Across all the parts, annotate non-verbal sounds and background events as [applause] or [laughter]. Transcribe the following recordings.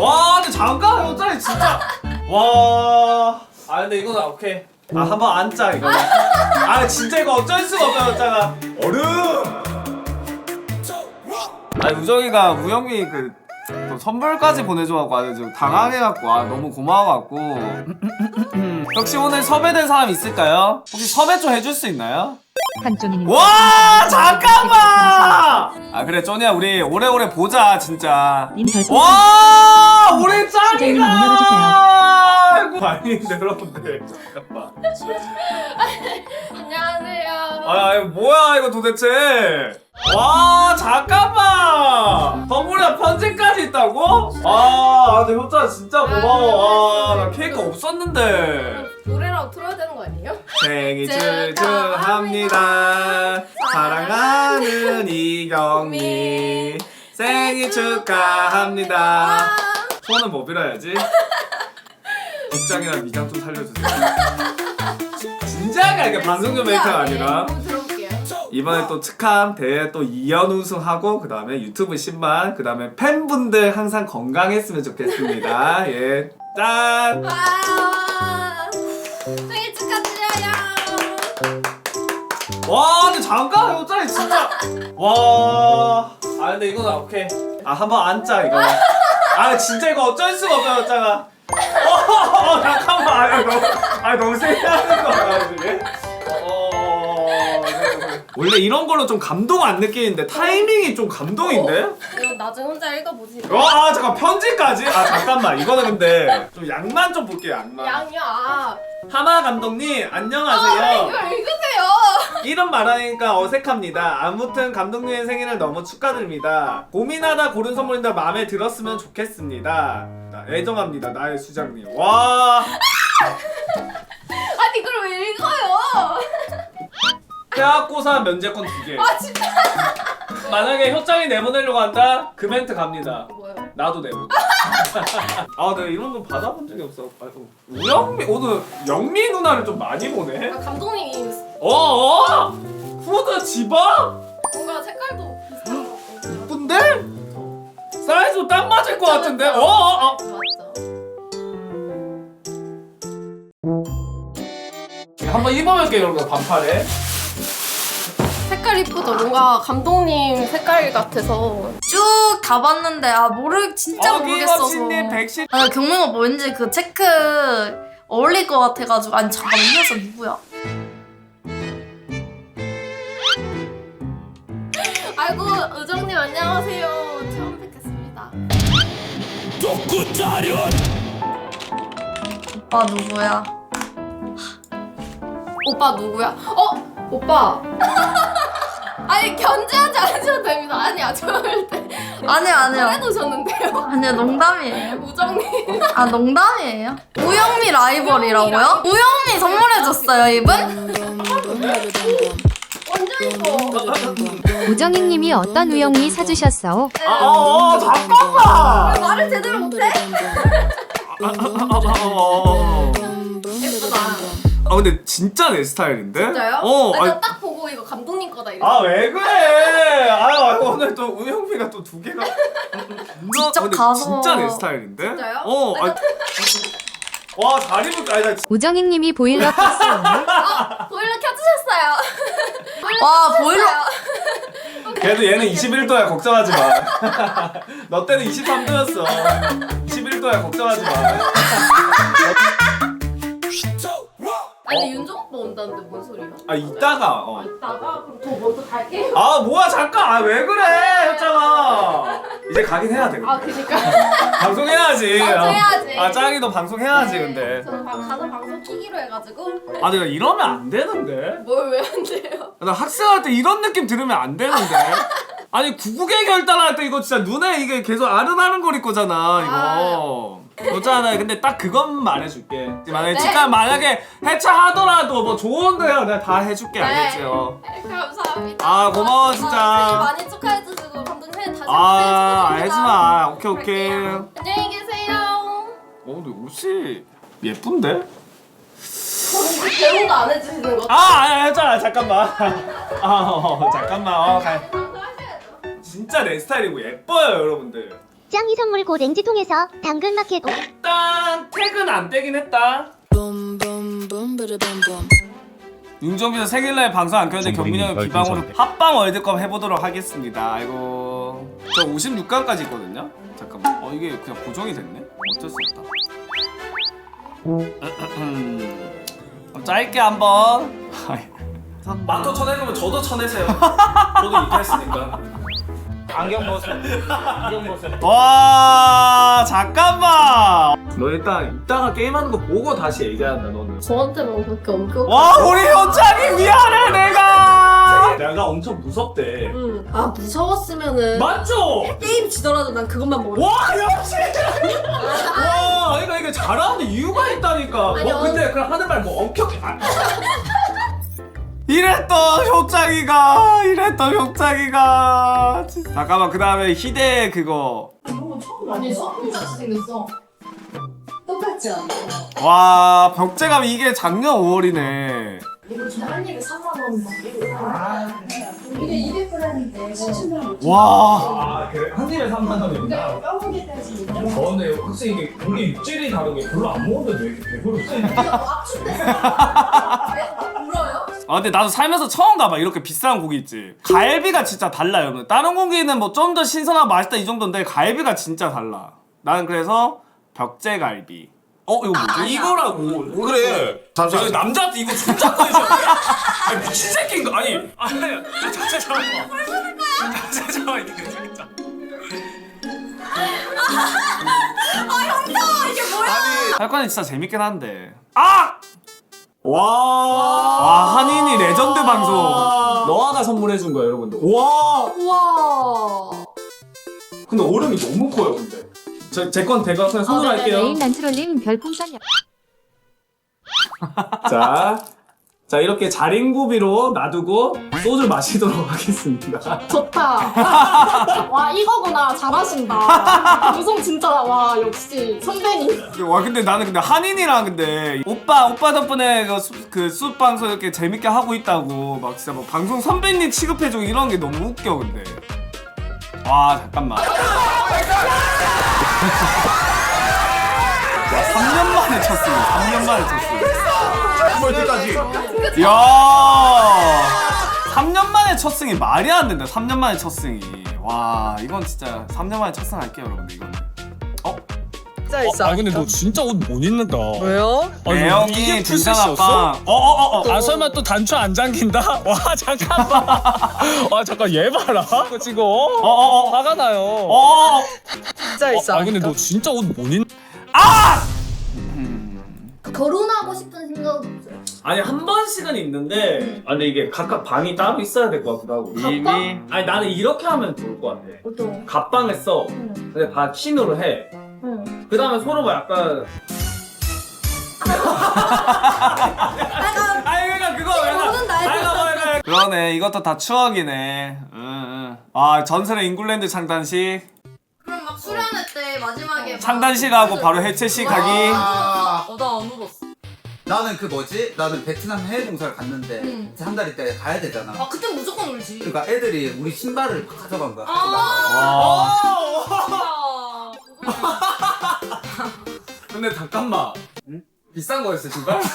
와 근데 잠깐 여자리 진짜 와. 아 근데 이거는 오케이. 아 한번 앉자 이거. 아 진짜 이거 어쩔 수가 없다 여자가. 얼음. 아니 우정이가 우영이 그. 또 선물까지 보내줘갖고 아주 좀 당황해갖고 아 너무 고마워갖고 [clears throat] 혹시 오늘 섭외된 사람 있을까요? 혹시 섭외 좀 해줄 수 있나요? 한존이님 와 잠깐만! 아 그래 쪼니야 우리 오래오래 보자 진짜. 님 별풍선 와 우리 수정님 짱이다. 아이고 아닌데 여러분들 잠깐만. [laughs] 안녕하세요. 아 이거 뭐야 이거 도대체? 와 잠깐만! 선물에 편지까지 있다고? 아 근데 효자 진짜 고마워. 아나 케이크 없었는데. 노래라도 틀어야 되는 거? 생일 축하합니다. 사랑하는 이경미. 생일 축하합니다. 소원은 뭐 빌어야지? 복장이랑 미장 좀 살려주세요. 진지하게 이게 방송용 메이크가 아니라 들어볼게요. 이번에 또 특함 대회 또 2연 우승하고 그 다음에 유튜브 10만 그 다음에 팬분들 항상 건강했으면 좋겠습니다. 예, 짠. 와 근데 잠깐 여자리 진짜 와. 아 근데 이거는 오케이. 아 한번 앉자 이거. 아 진짜 이거 어쩔 수가 없다 여자가. 어, 어 잠깐만. 아 너무 아 너무 세게 거 같아 어. 원래 이런 걸로 좀 감동 안 느끼는데 타이밍이 좀 감동인데? 이거 나중에 혼자 읽어보세요. 와 아, 잠깐 편지까지? 아 잠깐만 이거는 근데 좀 양만 좀 볼게요 양만. 양이야. 아, 하마 감독님 아, 안녕하세요. 이걸 읽으세요. 이름 말하니까 어색합니다. 아무튼 감독님의 생일을 너무 축하드립니다. 고민하다 고른 선물인데 마음에 들었으면 좋겠습니다. 나 애정합니다. 나의 수장님. 와. 아니 이걸 왜 읽어요? 대학고사 면제권 두 개. 아 진짜. 만약에 효장이 내보내려고 한다? 그 멘트 갑니다. 뭐요? 나도 내보. 아, 내가 이런 거 받아본 적이 없어. 아이고. 우영미 오늘 영미 누나를 좀 많이 보네. 아, 감독님 어? 어? 후드 집어? 뭔가 색깔도 비슷한 것 같고. 이쁜데? 사이즈 딱 맞을 것 같은데? 어? 어? 어? 맞죠. 한번 입어볼게요 여러분 반팔에 색깔 이쁘죠? 뭔가 감독님 색깔 같아서 쭉 가봤는데 아 모르 진짜 모르겠어서. 어김없이님 백신. 아 경민아 뭐 왠지 그 체크 어울릴 것 같아가지고 아니 잠깐 이 녀석 누구야? 아이고 의정님 안녕하세요. 처음 뵙겠습니다. 오빠 누구야? 오빠 누구야? 어? 오빠 [laughs] 아니 견제하지 않으셔도 됩니다 아니야 저럴 때 아니요 아니요 해놓으셨는데요 아니요 농담이에요 우정님 아 농담이에요 우영미 라이벌이라고요? 우영미 선물해줬어요 이분? 완전 우정희님이 어떤 우영이 사주셨어? 아, 어, 어, 잠깐만 말을 제대로 못해? 아, 어, 어. 예쁘다 아 근데 진짜 내 스타일인데? 진짜요? 어, 아, 아, 저딱 보고 이거 감독님 거다 이랬어 아 왜 그래? 아 [laughs] 오늘 또 우영미가 또 두 개가 [laughs] 직접 근데 가서- 진짜 내 스타일인데? 진짜요? 어, 아니, 아, 와잘 입을 아니 나 우정희님이 보일러 켰어 오늘? 아, 보일러 켜주셨어요 [laughs] 보일러 와, 보일러- 켜주셨어요. 그래도 얘는 21도야 걱정하지 마. 너 때는 23도였어. 21도야 걱정하지 마. 온다는데 뭔 소리야? 아 이따가 어. 이따가 그럼 저 먼저 갈게요 아 뭐야 잠깐 아 왜 그래 했잖아. 이제 가긴 해야 돼. 아 그니까 [laughs] 방송해야지. [laughs] 방송해야지. 아 짱이 너 방송해야지 근데. 저는 방- 가서 방송 키기로 해가지고 아 내가 이러면 안 되는데. 뭘 왜 안 돼요? 나 학생할 때 이런 느낌 들으면 안 되는데. 아니 구국의 결단할 때 이거 진짜 눈에 이게 계속 아른아른 거릴 거잖아 이거. 그렇잖아. 근데 딱 그건 말해줄게. 만약에 네. 치과 만약에 해체하더라도 뭐 좋은 데요. 내가 다 해줄게 네. 알겠지요. 네, 감사합니다 아, 고마워, 진짜. 아, 생일 많이 축하해 주시고 감독님 생일 다시 아 축하해주시고 알지 마. 오케이 오케이. 갈게요. 안녕히 계세요 어 근데 옷이 예쁜데? 배웅도 안 해주시는 거아 아니 했잖아 잠깐만. 아 어, 잠깐만. 어, 가. 방송하셔야죠 진짜 내 스타일이고 예뻐요 여러분들. 짱이 선물 고 렌즈 통해서 당근마켓 일단 태그는 안 떼긴 했다. 윤정빈 생일날 방송 안 켰는데 경민이 형 비방으로 합방 월드컵 해보도록 하겠습니다. 아이고 저 56강까지 있거든요. 잠깐만. 어 이게 그냥 고정이 됐네. 어쩔 수 없다. 그럼 [clears throat] 짧게 한번. [laughs] 마토 쳐내려면 저도 쳐내세요. 저도 입했으니까. 안경 벗어. 안경 벗어. 와 잠깐만. 너 일단 이따가 게임하는 거 보고 다시 얘기한다 너는. 저한테만 그렇게 엄격. 와 우리 현장이 미안해 내가. 내가 엄청 무섭대. 응. 아 무서웠으면은 맞죠? 게임 지더라도 난 그것만 모르. 와 역시. 와 그러니까 이게 잘하는 이유가 있다니까. 아니요. 뭐 근데 그냥 하는 말 뭐 엄격. 아. 이랬던 효장이가 이랬던 효장이가 잠깐만 그 다음에 희대 그거 아니 같이 생겼어. 똑같지 않아? 와 벽제감 이게 작년 5월이네 이거 진짜 한 입에 3만 원 막. 이게 200g인데 7천 원. 와 아 그래? 한 입에 3만 원이구나. 뼈고기 떼지. 저는 확실히 이게 고기 육질이 다르게 별로 안 먹었는데 왜 이렇게 배부르지? 압축됐어. [laughs] 아 근데 나도 살면서 처음 가봐. 이렇게 비싼 고기 있지. 갈비가 진짜 달라요. 여러분 다른 고기는 뭐 좀 더 신선하고 맛있다 이 정도인데 갈비가 진짜 달라. 나는 그래서 벽제갈비. 어 이거 뭐지? 이거라고. 그래. 잠시만. 남자한테 이거 손잡고 해줘 아니 미친 새끼인가? 아니 안돼 자체 잡아 자체 잡아 이게 진짜. 아니 할거는 진짜 재밌긴 한데. 아! 와, 와 한인이 레전드 방송 너아가 선물해준 거야 여러분들. 와. 우와. 근데 얼음이 너무 커요 근데. 제건 제가 그냥 손으로 아, 할게요. 레인 난트롤님 별풍선 자. 자 이렇게 자린고비로 놔두고 소주 마시도록 [laughs] 하겠습니다. 좋다. [laughs] 와 이거구나 잘하신다. 방송 진짜 와 역시 선배님. 와 근데 나는 근데 한인이랑 근데 오빠 오빠 덕분에 그숲 방송 이렇게 재밌게 하고 있다고 막 진짜 뭐 방송 선배님 취급해주고 이런 게 너무 웃겨 근데 와 잠깐만 [laughs] 와 3년 만에 쳤으니 3년 만에 쳤으 니 멀티까지. 이야 3년 만에 첫 승이 말이 안 된다 3년 만에 첫 승이 와 이건 진짜 3년 만에 첫 승 할게요 여러분들 이거는 어? 진짜 있어. 아 근데 너 진짜 옷 못 입는다. 왜요? 아, 매형이 이게 등산 풀셋이었어? 아빠 어어어 어 아 설마 또 단추 안 잠긴다? [laughs] 와 잠깐만. 와 [laughs] 잠깐 얘 봐라. 이거 지금 어? 어어어 화가 나요. 어어어 진짜 있어. 아 근데 너 진짜 옷 못 입. 결혼하고 싶은 생각 없어요? 아니 한 번씩은 있는데 아 근데 이게 각각 방이 따로 있어야 될 것 같기도 하고. 이미? 아니 나는 이렇게 하면 좋을 것 같아. 어떤? 갑방을 써 응. 근데 다 킨으로 해그 응. 다음에 서로 막 약간 아니 그러니까 그거 나이 그러니까 그러네. 이것도 다 추억이네. 응 응. 아 전설의 잉글랜드 수련회 때 마지막에 막 창단식하고 바로 해체식 하기 아, 어, 나안 울었어. 나는 그 뭐지? 나는 베트남 해외 봉사를 갔는데 응. 한 달 있다 가야 되잖아. 아 그때 무조건 울지. 그러니까 애들이 우리 신발을 가져간 거야. 와 아. 근데 잠깐만 비싼 거였어 신발? [laughs]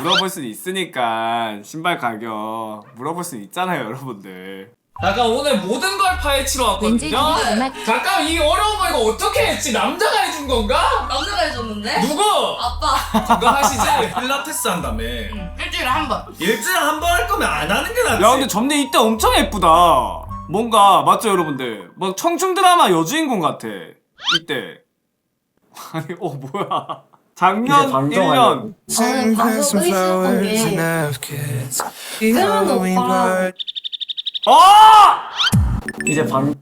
물어볼 수는 있으니까 신발 가격 물어볼 수는 있잖아요 여러분들 잠깐 오늘 모든 걸 파헤치러 왠지 왔거든요. 음악 잠깐 이 어려운 거 이거 어떻게 했지? 남자가 해준 건가? 남자가 해줬는데? 누구? 아빠. 그거 하시지? 필라테스 한다며. 일주일에 한 번. 일주일에 한 번 할 거면 안 하는 게 낫지. 야 근데 점례 이때 엄청 예쁘다. 뭔가 맞죠 여러분들? 뭐 청춘 드라마 여주인공 같아. 이때. [laughs] 아니 어 뭐야. 작년 1년. 저는 방송 의식했던 게. 그러면 오빠 어! 이제 방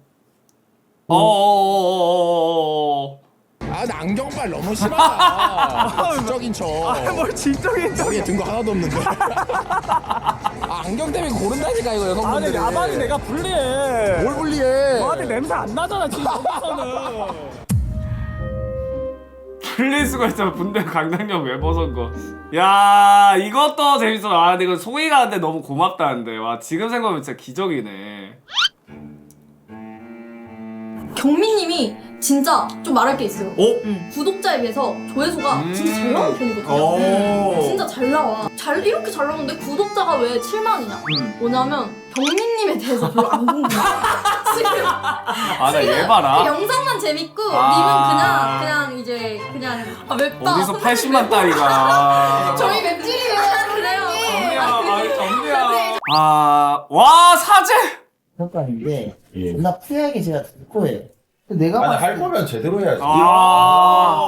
어어어어어어 아, 나 안경빨 너무 심하다. [laughs] 지적인 척. 뭘 진정해 여기에 든 거 하나도 없는데. [laughs] 아, 안경 때문에 고른다니까, 이거 여성분들이. 내가 불리해. 뭘 불리해. 냄새 안 나잖아 지금 여기서는. 풀릴 수가 있잖아 분대 강당역 왜 벗은 거 야 이것도 재밌어 아 근데 이거 소희가 한테 너무 고맙다는데 와 지금 생각하면 진짜 기적이네 경민님이 진짜 좀 말할 게 있어요. 오? 구독자에 비해서 조회수가 음. 진짜 잘 나오는 편이거든요. 오. 진짜 잘 나와. 잘 이렇게 잘 나오는데 구독자가 왜 7만이냐? 음. 뭐냐면 경민님에 대해서 별로 안 궁금해. [laughs] 지금 아, 나 얘 봐라. 그 영상만 재밌고 아. 님은 그냥 그냥 이제 그냥 아 맵다. 어디서 80만 딸이가. [laughs] 저희 맵찔이에요. 그래요. 정리야, 정리야. 아, 와, 사제! 평가인데 존나 푸하게 제가 들 거예요. 근데 내가 아니 봤을 할 때 거면 제대로 해야지. 아.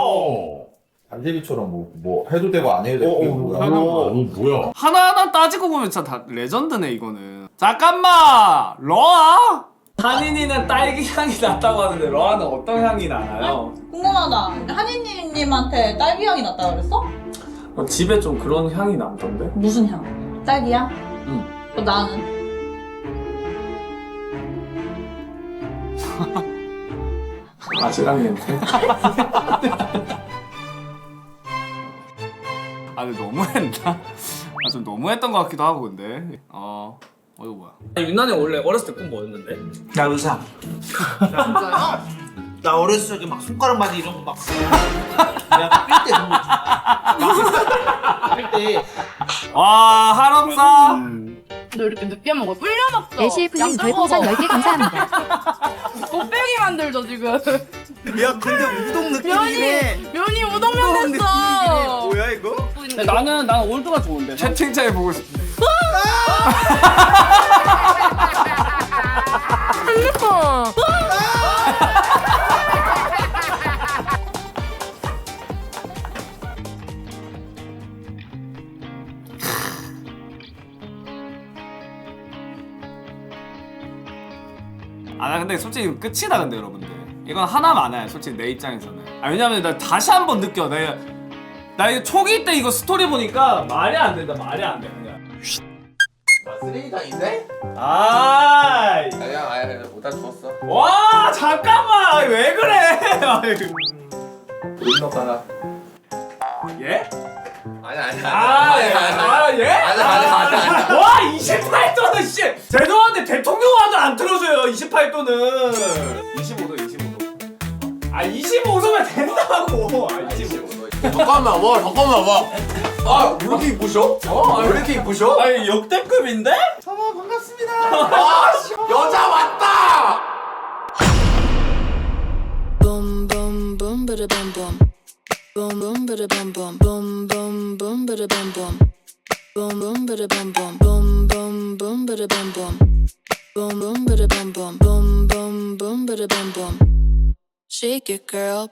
안재비처럼 뭐, 뭐 해도 되고 안 해도 되고. 어, 이게 어, 뭐야. 어. 뭐야? 하나하나 따지고 보면 진짜 다 레전드네, 이거는. 잠깐만! 러아? 한인이는 딸기 향이 났다고 하는데, 러아는 어떤 향이 나나요? 궁금하다. 한이님한테 딸기 향이 났다 그랬어? 어, 집에 좀 그런 향이 남던데? 무슨 향? 딸기 향? 응. 어, 나는? [laughs] 바지락 냄새? 아 근데 너무했나? 아 좀 너무했던 것 같기도 하고 근데 어... 어 이거 뭐야 유난히 원래 어렸을 때 꿈 뭐였는데? 나 의사. 진짜요? 나 어렸을 적에 막 손가락 바지 이런 거 막. 내가 삘때 그런 거. 삘때. 와 한없사 너 이렇게 늦게 먹어. 불려 먹어. 애실프님 별풍선 10개 감사합니다. [laughs] 곱빼기 만들죠 지금. 야 근데 우동 느낌이긴 해. 면이 우동면 됐어. 뭐야 이거? 근데 나는 나는 올드가 좋은데. 채팅창에 보고 싶어 아 나 근데 솔직히 끝이다 근데 여러분들. 이건 하나 많아요 솔직히 내 입장에서는. 아 왜냐면 나 다시 한 번 느껴. 내가 나 이거 초기 때 이거 스토리 보니까 말이 안 된다 말이 안 돼 그냥 쓰레기장인데? 아, 아니야 아니야 못다 주웠어. 와 잠깐만 왜 그래? 아이고. 운동하나. 예? 아니야 아니야. 아, 예. 아, 예? 아니야, 아니야, 아니야, 아니야. 와 28도는 씨 죄송한데 대통령 와도 안 틀어줘요 28도는 25도 25도 아 25도면 된다고 아 25도 잠깐만 와 잠깐만 와. 아 왜 이렇게 이쁘셔? 어? 왜 이렇게 이쁘셔? 아니 역대급인데? 어머 반갑습니다. 아 씨, 여자 왔다. Boom boom boom bada bum bum. Boom boom bada bum bum. Boom boom boom bada bum bum. Boom boom bada bum bum. Boom boom boom bada bum bum. Boom boom bada bum bum. Boom boom boom bada bum bum. Shake it, girl.